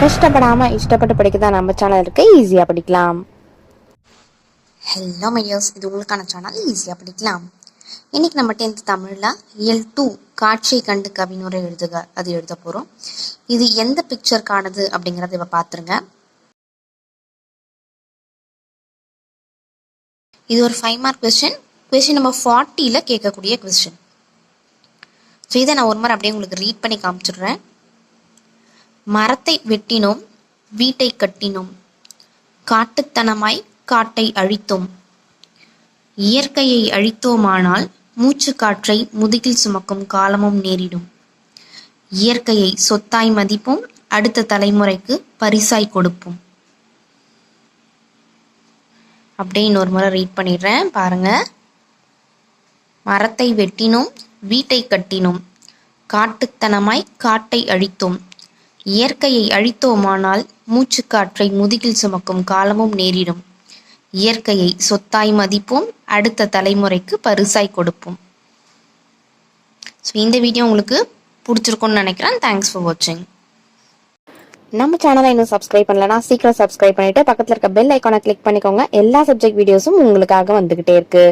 கஷ்டப்படாமல் இஷ்டப்பட்டு படிக்க தான் நம்ம சேனல் இருக்கு. ஈஸியாக படிக்கலாம். ஹலோ மைடியர்ஸ் இது உங்களுக்கான சேனல் ஈஸியாக படிக்கலாம். இன்னைக்கு நம்ம டென்த் தமிழில் ரியல் டூ காட்சியை கண்டு கவினுரை எழுதுக அது எழுத போகிறோம் இது எந்த பிக்சருக்கானது அப்படிங்கிறத இப்போ பார்த்துருங்க இது ஒரு five mark question question number ஃபார்ட்டியில் கேட்கக்கூடிய கொஸ்டின் ஸோ இதை நான் ஒரு மாதிரி அப்படியே உங்களுக்கு ரீட் பண்ணி காமிச்சிடுறேன். மரத்தை வெட்டினோம் வீட்டை கட்டினோம். காட்டுத்தனமாய் காட்டை அழித்தோம். இயற்கையை அழித்தோமானால் மூச்சு காற்றை முதுகில் சுமக்கும் காலமும் நேரிடும். இயற்கையை சொத்தாய் மதிப்போம் அடுத்த தலைமுறைக்கு பரிசாய் கொடுப்போம். அப்படியே இன்னொரு முறை ரீட் பண்ணிடுறேன் பாருங்க. மரத்தை வெட்டினோம் வீட்டை கட்டினோம். காட்டுத்தனமாய் காட்டை அழித்தோம். இயற்கையை அழித்தோமானால் மூச்சுக்காற்றை முதுகில் சுமக்கும் காலமும் நேரிடும். இயற்கையை சொத்தாய் மதிப்போம் அடுத்த தலைமுறைக்கு பரிசாய் கொடுப்போம். ஸோ இந்த வீடியோ உங்களுக்கு பிடிச்சிருக்கும்னு நினைக்கிறேன். தேங்க்ஸ் ஃபார் வாட்சிங் நம்ம சேனலை இன்னும் சப்ஸ்கிரைப் பண்ணலனா சீக்கிரம் சப்ஸ்கிரைப் பண்ணிட்டு பக்கத்தில் இருக்க பெல் ஐக்கானை கிளிக் பண்ணிக்கோங்க. எல்லா சப்ஜெக்ட் வீடியோஸும் உங்களுக்காக வந்துகிட்டே இருக்கு.